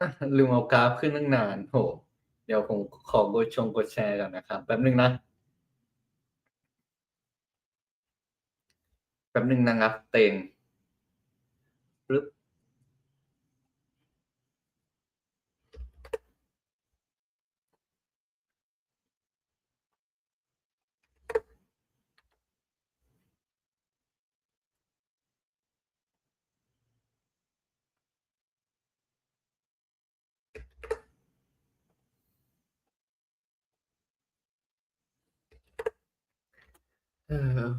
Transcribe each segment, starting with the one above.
อะลืมเอากราฟขึ้นตั้งนานโอ้โฮเดี๋ยวผมขอกดชงกดแชร์ก่อนนะครับ แป๊บหนึ่งนะ แป๊บหนึ่งนะครับ เต็งปึ๊บ เออ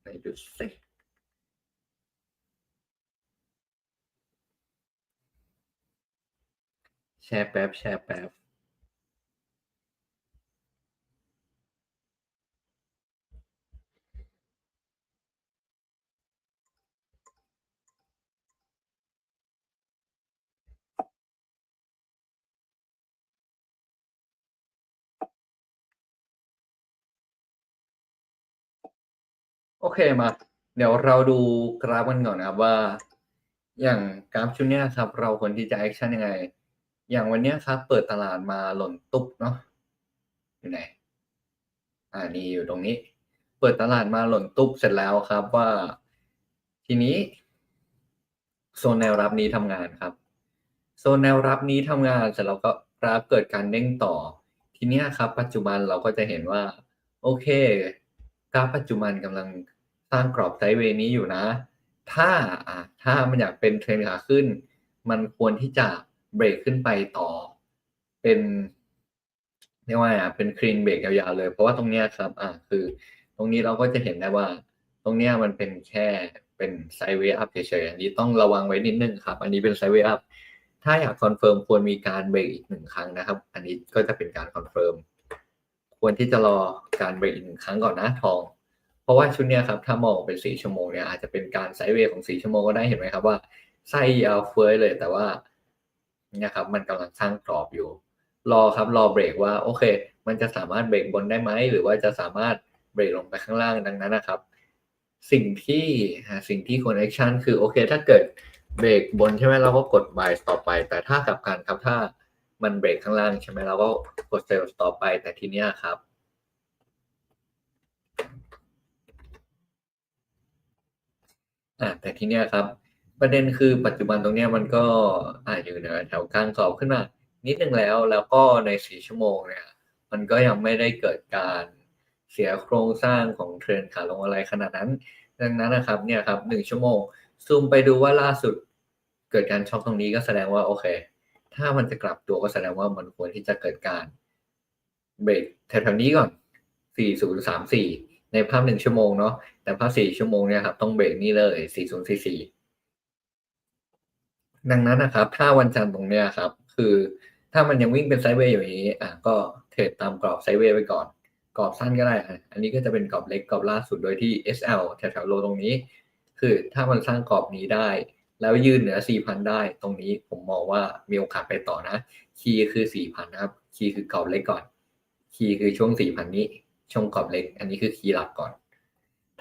ไหนดูสิ แชร์แป๊บ แชร์แป๊บ โอเคมา เดี๋ยวเราดูกราฟกันก่อนนะครับว่า อย่างกราฟชุดเนี้ยครับ เราควรที่จะแอกชันยังไง อย่างวันเนี้ยครับ เปิดตลาดมาหล่นตุ๊บเนาะอยู่ไหนอ่านี่อยู่ตรงนี้ เปิดตลาดมาหล่นตุ๊บเสร็จแล้วครับว่า ทีนี้โซนแนวรับนี้ทำงานครับ โซนแนวรับนี้ทำงานเสร็จแล้วก็กราฟเกิดการเด้งต่อ ทีนี้ครับ ปัจจุบันเราก็จะเห็นว่า โอเค กราฟปัจจุบันกำลังสร้างกรอบไซด์เวย์นี้อยู่นะ ถ้าอ่าถ้ามันอยากเป็นเทรนขาขึ้น มันควรที่จะเบรกขึ้นไปต่อ เป็นเรียกว่าไงอะเป็น clean break ยาวๆเลย เพราะว่าตรงเนี้ยครับอ่าคือ ตรงนี้เราก็จะเห็นได้ว่า ตรงเนี้ยมันเป็นแค่เป็นไซด์เวย์อัปเฉยๆอันนี้ต้องระวังไว้นิดนึงครับ อันนี้เป็นไซด์เวย์อัปถ้าอยากคอนเฟิร์มควรมีการเบรกอีก1ครั้งนะครับ อันนี้ก็จะเป็นการคอนเฟิร์ม ควรที่จะรอการเบรกอีก1ครั้งก่อนนะทอง เพราะว่าชุดเนี้ยครับถ้ามองเป็น4ชั่วโมงเนี่ยอาจจะเป็นการไซด์เวย์ของ4ชั่วโมงก็ได้เห็นไหมครับว่าไส้ยาวเฟ้ยเลยแต่ว่าเนี่ยครับมันกำลังสร้างกรอบอยู่ รอครับรอเบรกว่าโอเค มันจะสามารถเบรกบนได้ไหมหรือว่าจะสามารถเบรกลงไปข้างล่างดังนั้นนะครับ สิ่งที่สิ่งที่ควรแอกชันคือโอเค ถ้าเกิดเบรกบนใช่ไหมเราก็กด buy stop ไป แต่ถ้ากลับกันครับถ้า มันเบรกข้างล่างใช่ไหมเราก็กด sell stop ไปแต่ทีเนี้ยครับ อ่าแต่ทีเนี้ยครับ ประเด็นคือปัจจุบันตรงเนี้ยมันก็อ่าอยู่เหนือแถวกลางกรอบขึ้นมานิดหนึ่งแล้วแล้วก็ใน4ชั่วโมงเนี่ย มันก็ยังไม่ได้เกิดการเสียโครงสร้างของเทรนขาลงอะไรขนาดนั้น ดังนั้นนะครับเนี่ยครับ1ชั่วโมง ซูมไปดูว่าล่าสุดเกิดการช็อกตรงนี้ก็แสดงว่าโอเค ถ้ามันจะกลับตัวก็แสดงว่ามันควรที่จะเกิดการเบรกแถวๆนี้ก่อน 4034 ในภาพ1ชั่วโมงเนาะ แต่ภาพ4ชั่วโมงเนี่ยครับต้องเบรกนี่เลย 4044 ดังนั้นนะครับ ถ้าวันจันทร์ตรงเนี้ยครับ คือถ้ามันยังวิ่งเป็นไซด์เวย์อยู่อย่างงี้ อ่าก็เทรดตามกรอบไซด์เวย์ไปก่อน กรอบสั้นก็ได้ อันนี้ก็จะเป็นกรอบเล็กกรอบล่าสุดโดยที่ SL แถวๆโลตรงนี้ คือถ้ามันสร้างกรอบนี้ได้ แล้วยืนเหนือ 4,000 ได้ ตรงนี้ผมมองว่ามีโอกาสไปต่อนะ คีย์คือ 4,000 นะครับ คีย์คือกรอบเล็กก่อน คีย์คือช่วง 4,000 นี้ ช่วงกรอบเล็ก อันนี้คือคีย์หลักก่อน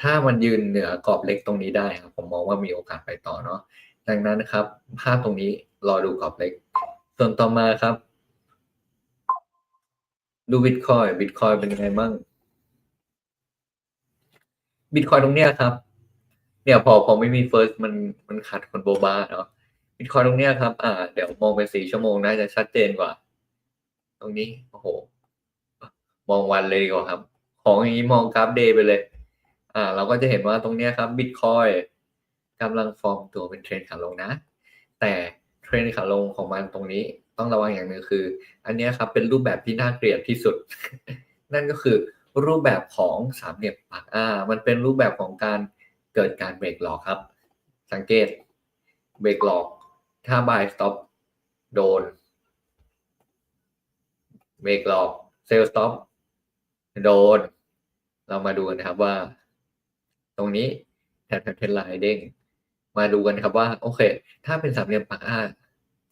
ถ้ามันยืนเหนือกรอบเล็กตรงนี้ได้ครับ ผมมองว่ามีโอกาสไปต่อเนาะ ดังนั้นนะครับ ภาพตรงนี้รอดูกรอบเล็ก ส่วนต่อมาครับ ดูบิตคอยบิตคอยเป็นยังไงมั่ง?บิตคอยตรงเนี้ยครับ เนี่ยพอพอไม่มี First มันมันขัดคนโบบ๊ะเนาะบิตคอยตรงเนี้ยครับ อ่า เดี๋ยวมองเป็น4ชั่วโมงน่าจะชัดเจนกว่า ตรงนี้ โอ้โฮมองวันเลยดีกว่าครับ ของอย่างงี้มองกราฟ Day ไปเลย อ่า เราก็จะเห็นว่าตรงเนี้ยครับบิตคอยกำลังฟอร์มตัวเป็นเทรนขาลงนะ แต่เทรนขาลงของมันตรงนี้ต้องระวังอย่างหนึ่งคือ อันเนี้ยครับเป็นรูปแบบที่น่าเกลียดที่สุด นั่นก็คือรูปแบบของสามเหลี่ยมปากอ้ามันเป็นรูปแบบของการ เกิดการเบรกหลอกครับ สังเกตเบรกหลอก ถ้า buy stop โดนเบรกหลอก sell stop โดน เรามาดูกันนะครับว่า ตรงนี้แถวๆ Trendline เด้งมาดูกันครับว่า โอเค ถ้าเป็นสามเหลี่ยมปากอ้า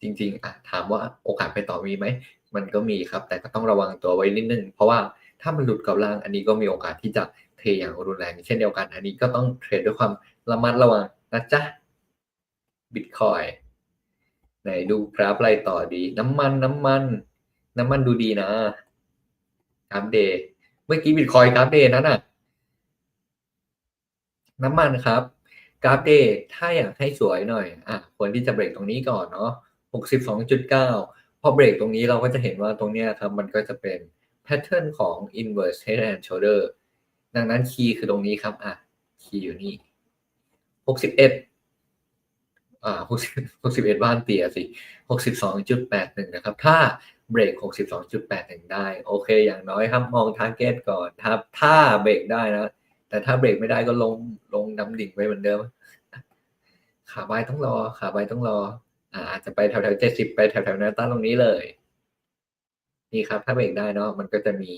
จริง ๆอะถามว่าโอกาสไปต่อมีไหม?มันก็มีครับ แต่ก็ต้องระวังตัวไว้นิดนึง เพราะว่าถ้ามันหลุดกรอบล่างอันนี้ก็มีโอกาสที่จะ เทอย่างรุนแรงเช่นเดียวกัน อันนี้ก็ต้องเทรดด้วยความระมัดระวังนะจ๊ะบิตคอยน์ไหนดูกราฟอะไรต่อดี น้ำมันน้ำมัน น้ำมันดูดีนะกราฟเดย์เมื่อกี้บิตคอยกราฟเดย์นั่นน่ะน้ำมันครับกราฟเดย์ถ้าอยากให้สวยหน่อยอะควรที่จะเบรกตรงนี้ก่อนเนาะหกสิบสองจุดเก้าพอเบรกตรงนี้เราก็จะเห็นว่าตรงเนี้ยครับมันก็จะเป็นแพทเทิร์นของ inverse head and shoulder ดังนั้นคีย์คือตรงนี้ครับ อะ คีย์อยู่นี่หกสิบเอ็ดอ่าหกสิบหกสิบเอ็ดบ้านเตียสิหกสิบสองจุดแปดหนึ่งนะครับ ถ้าเบรกหกสิบสองจุดแปดหนึ่งได้ โอเค อย่างน้อยครับมองทาร์เก็ตก่อนครับ ถ้าเบรกได้นะ แต่ถ้าเบรกไม่ได้ก็ลงลงดำดิ่งไปเหมือนเดิม ขาบต้องรอ ขาบต้องรอ อ่าอาจจะไปแถวแถวเจ็ดสิบไปแถวแถวแนวต้านตรงนี้เลย นี่ครับ ถ้าเบรกได้เนาะมันก็จะมี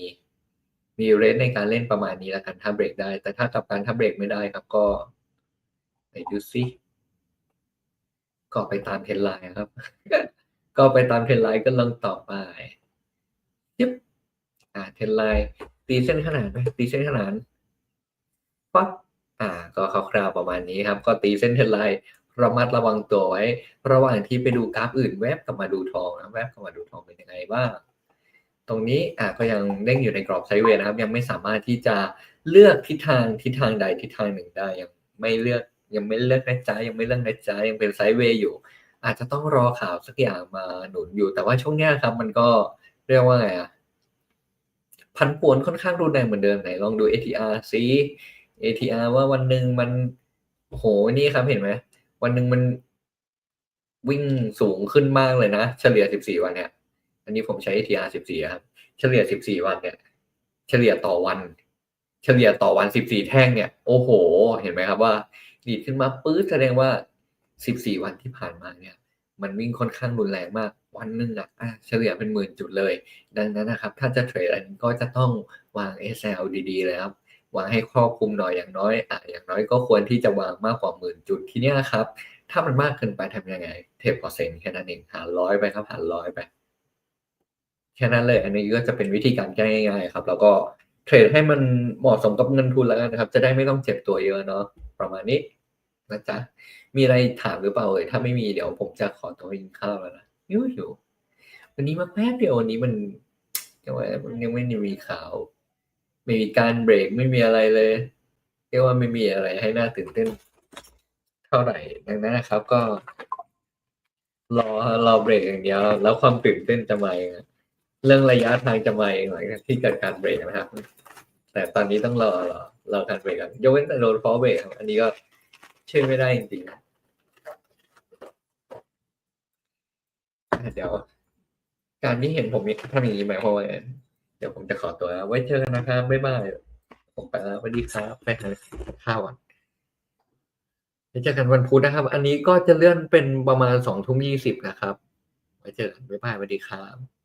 มีเรนในการเล่นประมาณนี้แล้วกันถ้าเบรกได้ แต่ถ้ากับการถ้าเบรกไม่ได้ครับก็ไหนดูซิก็ไปตามเทรนไลน์ครับ ก็ไปตามเทรนไลน์ก็ลงต่อไปยึบอ่าเทรนไลน์ตีเส้นขนาดไหมตีเส้นขนาดปั๊บอ่า ก็คร่าวๆประมาณนี้ครับ ก็ตีเส้นเทรนไลน์ระมัดระวังตัวไว้ ระหว่างที่ไปดูกราฟอื่นแวบกลับมาดูทองนะแวบกลับมาดูทองเป็นยังไงบ้าง ตรงนี้อะก็ยังเด้งอยู่ในกรอบไซด์เวย์นะครับ ยังไม่สามารถที่จะเลือกทิศทางทิศทางใดทิศทางหนึ่งได้ยังไม่เลือกยังไม่เลือกนะจ๊ะยังไม่เลือกนะจ๊ะยังเป็นไซด์เวย์อยู่ อาจจะต้องรอข่าวสักอย่างมาหนุนอยู่ แต่ว่าช่วงนี้ครับ มันก็เรียกว่าไงอะพันป่วนค่อนข้างรุนแรงเหมือนเดิมไหนลองดู ATR ซิ ATR ว่าวันหนึ่งมันโอ้โหนี่ครับเห็นไหมวันหนึ่งมันวิ่งสูงขึ้นมากเลยนะ เฉลี่ย 14 วันเนี่ยันนี้ผมใช้ ATR 14 ครับ เฉลี่ย 14 วันเนี่ย เฉลี่ยต่อวัน เฉลี่ยต่อวัน 14 แท่งเนี่ย โอ้โห เห็นไหมครับว่า ดีดขึ้นมาปื๊ดแสดงว่า 14 วันที่ผ่านมาเนี่ย มันวิ่งค่อนข้างรุนแรงมาก วันหนึ่งอะอะเฉลี่ยเป็นหมื่นจุดเลย ดังนั้นนะครับ ถ้าจะเทรดอันนี้ก็จะต้องวาง SL ดีๆเลยครับวางให้ครอบคลุมหน่อยอย่างน้อยอะอย่างน้อยก็ควรที่จะวางมากกว่าหมื่นจุดทีเนี้ครับ ถ้ามันมากเกินไปทำยังไง เทปเปอร์เซ็นต์แค่นั้นเองหารร้อยไปครับหารร้อยไป แค่นั้นเลย อันนี้ก็จะเป็นวิธีการแก้ง่ายๆครับ แล้วก็เทรดให้มันเหมาะสมกับเงินทุนแล้วกันนะครับ จะได้ไม่ต้องเจ็บตัวเยอะเนาะประมาณนี้นะจ๊ะมีอะไรถามหรือเปล่าเอ่ยถ้าไม่มีเดี๋ยวผมจะขอตัวกินข้าวแล้วนะหิวหิววันนี้มาแป๊บเดียววันนี้มันยังไงมันยังไม่มีข่าว ไม่มีการเบรกไม่มีอะไรเลยเรียกว่าไม่มีอะไรให้น่าตื่นเต้น เท่าไหร่ดังนั้นนะครับก็ รอรอเบรกอย่างเดียวแล้วความตื่นเต้นจะมาเองอะ เรื่องระยะทางจะมาเองหลังจากที่เกิดการเบรกนะครับ แต่ตอนนี้ต้องรอรอรอการเบรกกันยกเว้นแต่โดนฟอเบรกคอันนี้ก็ช่วยไม่ได้จริงๆเดี๋ยว การที่เห็นผมทำอย่างนี้หมายความว่าไงเดี๋ยวผมจะขอตัวไว้เจอกันนะครับบ๊ายบายผมไปแล้วสวัสดีครับไปหาข้าวก่อนไว้เจอกันวันพุธนะครับ อันนี้ก็จะเลื่อนเป็นประมาณสองทุ่มยี่สิบนะครับไว้เจอกันบ๊ายบายสวัสดีครับ